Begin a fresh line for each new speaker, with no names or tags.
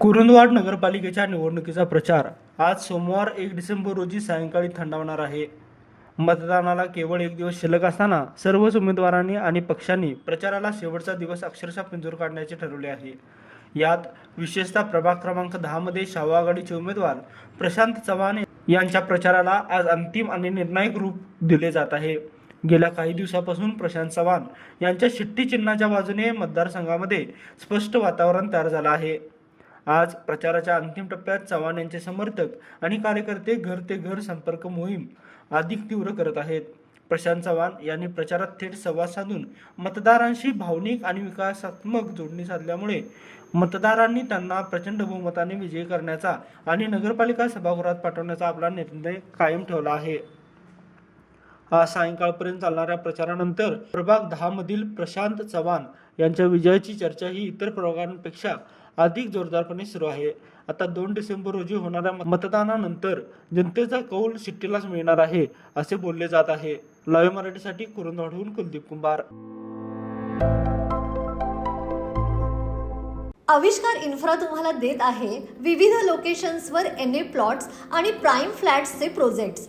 कुरुंदवाड नगरपालिकेच्या निवडणुकीचा प्रचार. आज सोमवार एक डिसेंबर रोजी सायंकाळी थंडावणार आहे. मतदानाला केवळ एक दिवस शिल्लक असताना सर्वच उमेदवारांनी आणि पक्षांनी प्रचाराला शेवटचा दिवस अक्षरशः पिंजूर काढण्याचे ठरवले आहे. यात विशेषतः प्रभाग क्रमांक दहामध्ये शाहू आघाडीचे उमेदवार प्रशांत चव्हाण यांच्या प्रचाराला आज अंतिम आणि निर्णायक रूप दिले जात आहे. गेल्या काही दिवसापासून प्रशांत चव्हाण यांच्या शिट्टी चिन्हाच्या बाजूने मतदारसंघामध्ये स्पष्ट वातावरण तयार झालं आहे. आज प्रचाराच्या अंतिम टप्प्यात चव्हाण यांचे समर्थक आणि कार्यकर्ते घर ते घर संपर्क मोहीम अधिक तीव्र करत आहेत. प्रशांत चव्हाण यांनी प्रचारात थेट संवाद साधून मतदारांशी भावनिक आणि विकासात्मक जोडणी साधल्यामुळे मतदारांनी त्यांना प्रचंड बहुमताने विजयी करण्याचा आणि नगरपालिका सभागृहात पाठवण्याचा आपला निर्णय कायम ठेवला आहे. आज सायंकाळपर्यंत चालणाऱ्या प्रचारानंतर प्रभाग दहा मधील प्रशांत चव्हाण यांच्या विजयाची चर्चा ही इतर प्रभागांपेक्षा अधिक जोरदारपणे सुरू आहे. आता दोन डिसेंबर रोजी होणाऱ्या मतदानानंतर जनतेचा कौल शिट्टीलाच मिळणार आहे असे बोलले जात आहे. लाईव्ह मराठीसाठी कुरुंदवाडहून कुलदीप कुंभार.
आविष्कार इन्फ्रा तुम्हाला देत आहे विविध लोकेशन्सवर एन ए प्लॉट्स आणि प्राईम फ्लॅट्सचे प्रोजेक्ट्स